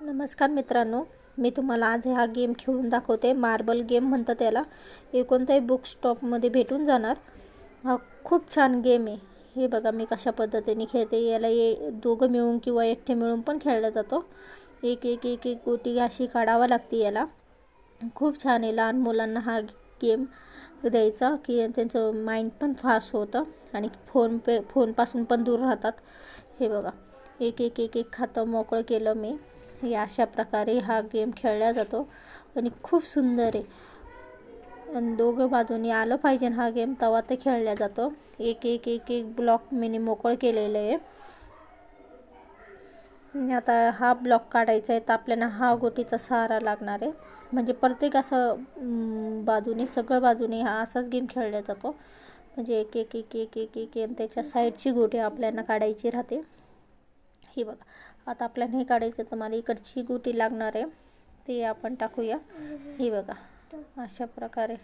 नमस्कार मित्रांनो मी तुम्हाला आज हा गेम खेळून दाखवते. मार्बल गेम म्हणतात त्याला. हे कोणत्याही बुक स्टॉपमध्ये भेटून जाणार. हा खूप छान गेम आहे. हे बघा मी कशा पद्धतीने खेळते. याला ये दोघं मिळून किंवा एकटे मिळून पण खेळला जातो. एक एक एक एक गोटी अशी काढावं लागते याला. खूप छान आहे. लहान मुलांना हा गेम द्यायचा की त्यांचं माइंड पण फास्ट होतं आणि फोन पे फोनपासून पण दूर राहतात. हे बघा. एक एक एक एक खातं मोकळं केलं मी. हे अशा प्रकारे हा गेम खेळला जातो आणि खूप सुंदर आहे आणि दोघं बाजूनी आलं पाहिजे हा गेम तेव्हा ते खेळला जातो एक एक एक एक ब्लॉक मिनी मोकळ केलेलं आहे आता हा ब्लॉक काढायचा आहे तर आपल्याला हा गोटीचा सहारा लागणार आहे म्हणजे प्रत्येक असं बाजूने सगळं बाजूने हा असाच गेम खेळला जातो म्हणजे एक एक एक एक एक एक त्याच्या साईडची गोटी आपल्याला काढायची राहते ही बघा. आता आपल्याला हे काढायचं तर मला इकडची गोटी लागणार आहे. ते आपण टाकूया. ही बघा. अशा प्रकारे.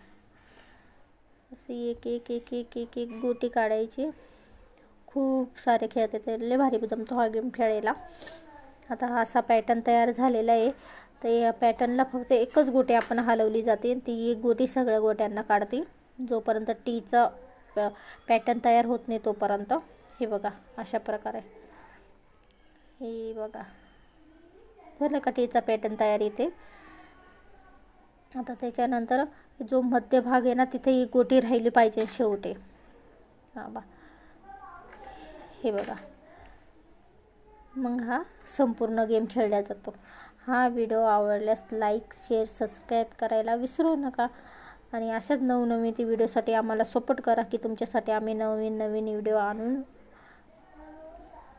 अशी एक एक एक एक एक एक गोटी काढायची. खूप सारे खेळते येते लय भारी जमतो हा गेम खेळायला. आता हा असा पॅटर्न तयार झालेला आहे. तर या पॅटर्नला फक्त एकच गोटी आपण हलवली जाते. ती एक गोटी सगळ्या गोट्यांना काढते. जोपर्यंत टीचा पॅटर्न तयार होत नाही तोपर्यंत. हे बघा. अशा प्रकारे. हे बघा. झालं का टीचा पॅटर्न तयार येते आता त्याच्यानंतर जो मध्यभाग आहे ना तिथे ही गोटी राहिली पाहिजे शेवटी. हां बा. हे बघा. मग हा संपूर्ण गेम खेळला जातो. हा व्हिडिओ आवडल्यास लाईक शेअर सबस्क्राईब करायला विसरू नका. आणि अशाच नवनवीन ती व्हिडिओसाठी आम्हाला सपोर्ट करा की तुमच्यासाठी आम्ही नवीन नवीन व्हिडिओ आणून